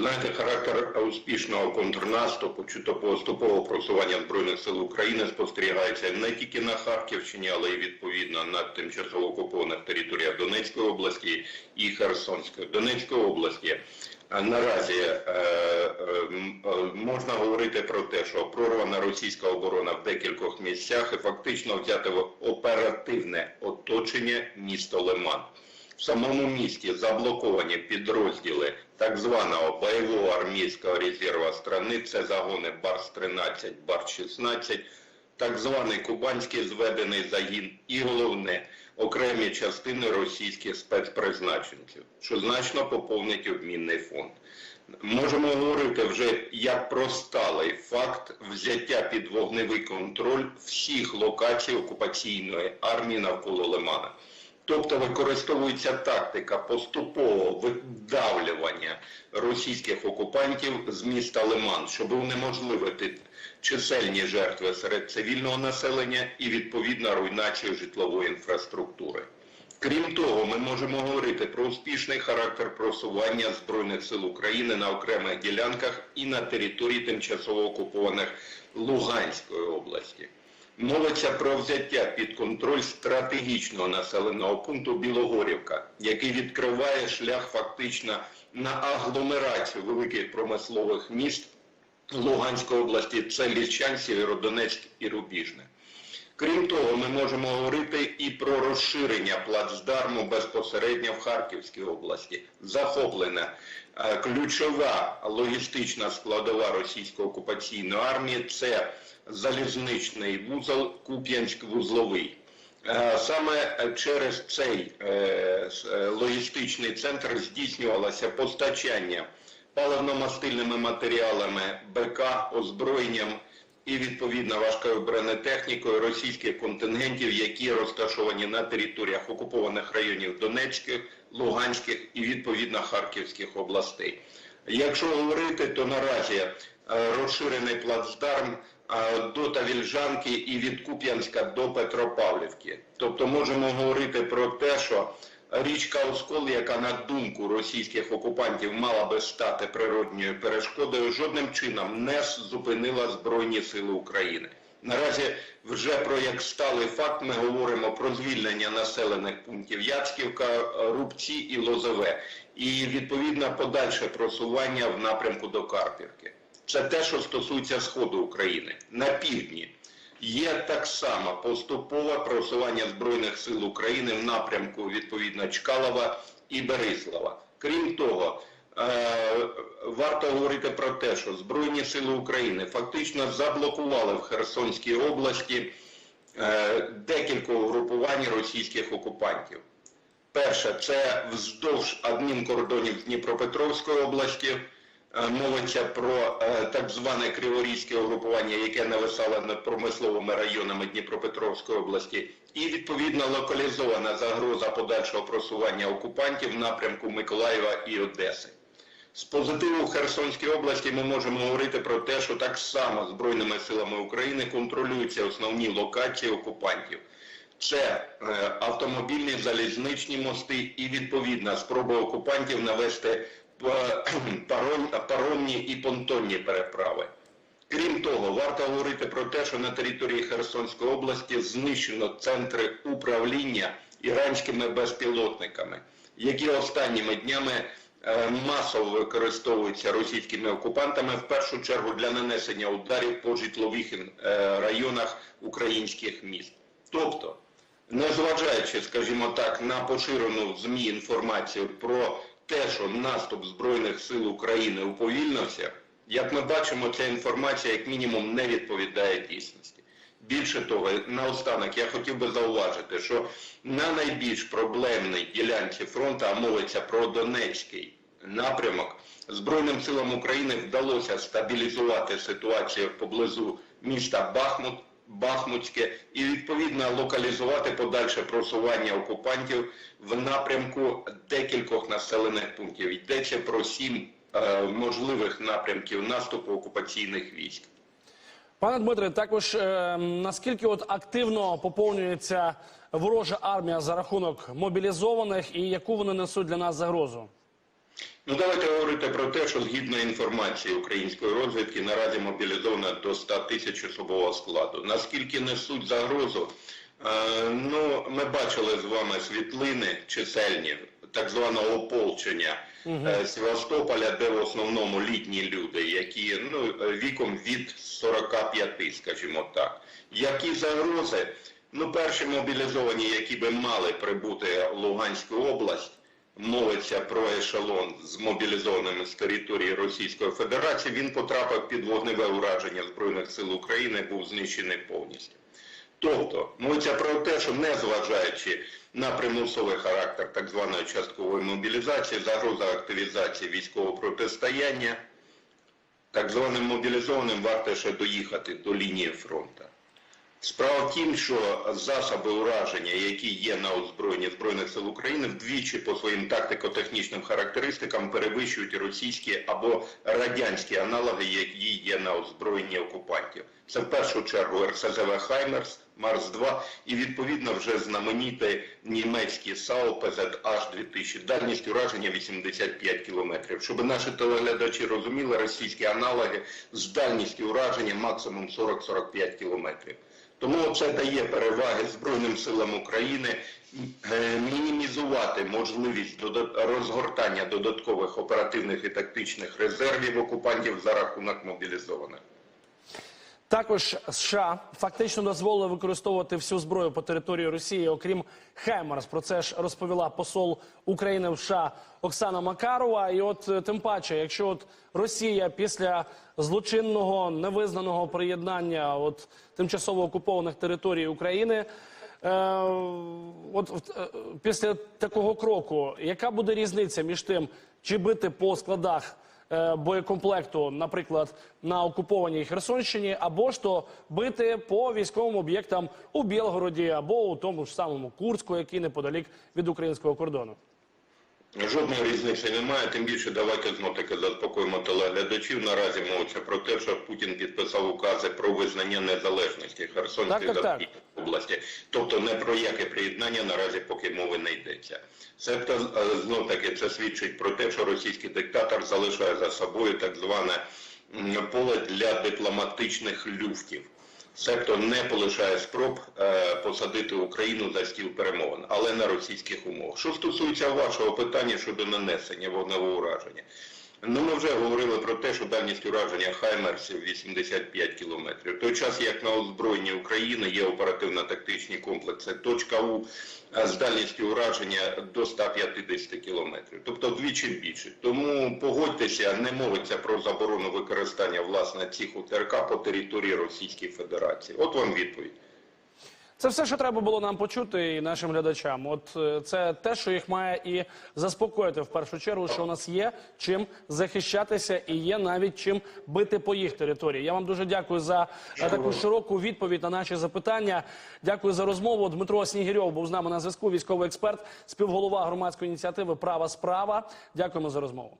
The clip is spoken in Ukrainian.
знаєте, характер успішного контрнаступу чи то поступового просування збройних сил України спостерігається не тільки на Харківщині, але й відповідно на тимчасово окупованих територіях Донецької області і Херсонської Донецької області. Наразі е, е, е, можна говорити про те, що прорвана російська оборона в декількох місцях і фактично взяти в оперативне оточення місто Лиман. В самому місті заблоковані підрозділи так званого бойового армійського резерву страни, це загони Барс-13, Барс-16, так званий Кубанський зведений загін і головне окремі частини російських спецпризначенців, що значно поповнить обмінний фонд. Можемо говорити вже як про сталий факт взяття під вогневий контроль всіх локацій окупаційної армії навколо Лимана. Тобто використовується тактика поступового видавлювання російських окупантів з міста Лиман, щоб унеможливити чисельні жертви серед цивільного населення і відповідна руйнацію житлової інфраструктури. Крім того, ми можемо говорити про успішний характер просування Збройних сил України на окремих ділянках і на території тимчасово окупованих Луганської області. Мовиться про взяття під контроль стратегічного населеного пункту Білогорівка, який відкриває шлях фактично на агломерацію великих промислових міст Луганської області. Це Ліщан, Сєвєродонецьк і Рубіжне. Крім того, ми можемо говорити і про розширення плацдарму безпосередньо в Харківській області. Захоплена е, ключова логістична складова російської окупаційної армії це залізничний вузол Куп'янськ-Вузловий. Е, Саме через цей е, логістичний центр здійснювалося постачання паливно-мастильними матеріалами, БК, озброєнням і відповідно важкою бронетехнікою російських контингентів, які розташовані на територіях окупованих районів Донецьких, Луганських і відповідно Харківських областей. Якщо говорити, то наразі е, розширений плацдарм е, до Тавільжанки і від Куп'янська до Петропавлівки. Тобто можемо говорити про те, що річка Оскол, яка на думку російських окупантів мала би стати природньою перешкодою, жодним чином не зупинила Збройні Сили України. Наразі вже про як сталий факт ми говоримо про звільнення населених пунктів Яцьківка, Рубці і Лозове, і відповідно подальше просування в напрямку до Карпівки. Це те, що стосується сходу України на півдні. Є так само поступове просування Збройних сил України в напрямку відповідно Чкалова і Берислава. Крім того, е, варто говорити про те, що Збройні сили України фактично заблокували в Херсонській області е, декілька угрупувань російських окупантів. Перше, це вздовж адмінкордонів Дніпропетровської області. Е, Мовиться про е, так зване криворізьке угрупування, яке нависало над промисловими районами Дніпропетровської області, і відповідно локалізована загроза подальшого просування окупантів в напрямку Миколаєва і Одеси. З позитиву в Херсонській області ми можемо говорити про те, що так само Збройними силами України контролюються основні локації окупантів. Це е, автомобільні залізничні мости і відповідна спроба окупантів навести паромні і понтонні переправи. Крім того, варто говорити про те, що на території Херсонської області знищено центри управління іранськими безпілотниками, які останніми днями е, масово використовуються російськими окупантами в першу чергу для нанесення ударів по житлових е, районах українських міст. Тобто, незважаючи, скажімо так, на поширену ЗМІ інформацію про те, що наступ Збройних сил України уповільнився, як ми бачимо, ця інформація як мінімум не відповідає дійсності. Більше того, наостанок я хотів би зауважити, що на найбільш проблемній ділянці фронту, а мовиться про Донецький напрямок, Збройним силам України вдалося стабілізувати ситуацію поблизу міста Бахмут, Бахмутське і відповідно локалізувати подальше просування окупантів в напрямку декількох населених пунктів. Йдеться про сім е, можливих напрямків наступу окупаційних військ. Пане Дмитре, також е, наскільки от активно поповнюється ворожа армія за рахунок мобілізованих і яку вони несуть для нас загрозу? Ну, давайте говорити про те, що згідно інформації української розвідки наразі мобілізовано до 100 тисяч особового складу. Наскільки несуть загрозу? Е, ну, ми бачили з вами світлини чисельні так званого ополчення е, Севастополя, де в основному літні люди, які ну, віком від 45, скажімо так. Які загрози? Ну, перші мобілізовані, які би мали прибути в Луганську область, мовиться про ешелон з мобілізованими з території Російської Федерації, він потрапив під вогневе ураження Збройних сил України, був знищений повністю. Тобто, мовиться про те, що незважаючи на примусовий характер так званої часткової мобілізації, загроза активізації військового протистояння, так званим мобілізованим варто ще доїхати до лінії фронту. Справа в тім, що засоби ураження, які є на озброєнні Збройних сил України, вдвічі по своїм тактико-технічним характеристикам перевищують російські або радянські аналоги, які є на озброєнні окупантів. Це в першу чергу РСЗВ Хаймерс, Марс-2 і відповідно вже знаменіті німецькі САУ ПЗH-2000. Дальність ураження 85 кілометрів. Щоб наші телеглядачі розуміли, російські аналоги з дальністю ураження максимум 40-45 кілометрів. Тому це дає переваги Збройним силам України е, мінімізувати можливість розгортання додаткових оперативних і тактичних резервів окупантів за рахунок мобілізованих. Також США фактично дозволили використовувати всю зброю по території Росії, окрім Хаймерс. Про це ж розповіла посол України в США Оксана Макарова. І от е, тим паче, якщо от Росія після злочинного невизнаного приєднання от тимчасово окупованих територій України. Е, от е, після такого кроку, яка буде різниця між тим, чи бити по складах боєкомплекту, наприклад, на окупованій Херсонщині, або ж то бити по військовим об'єктам у Білгороді або у тому ж самому Курську, який неподалік від українського кордону. Жодної різниці немає, тим більше давайте знов таки заспокоїмо телеглядачів. Наразі мовиться про те, що Путін підписав укази про визнання незалежності Херсонської так. Області. Тобто не про яке приєднання наразі поки мови не йдеться. Себто е, знов таки це свідчить про те, що російський диктатор залишає за собою так зване поле для дипломатичних люфтів. Себто не полишає спроб е, посадити Україну за стіл перемовин, але на російських умовах. Що стосується вашого питання щодо нанесення вогневого ураження, ну ми вже говорили про те, що дальність ураження Хаймерсів 85 кілометрів. Той час, як на озброєнні України є оперативно-тактичні комплекси «Точка У» з дальністю ураження до 150 кілометрів, тобто вдвічі більше. Тому погодьтеся, не мовиться про заборону використання власне цих УТРК по території Російської Федерації. От вам відповідь. Це все, що треба було нам почути і нашим глядачам. От е, це те, що їх має і заспокоїти в першу чергу, що у нас є чим захищатися і є навіть чим бити по їх території. Я вам дуже дякую за е, таку широку відповідь на наші запитання. Дякую за розмову. Дмитро Снігірьов був з нами на зв'язку. Військовий експерт, співголова громадської ініціативи Права справа. Дякуємо за розмову.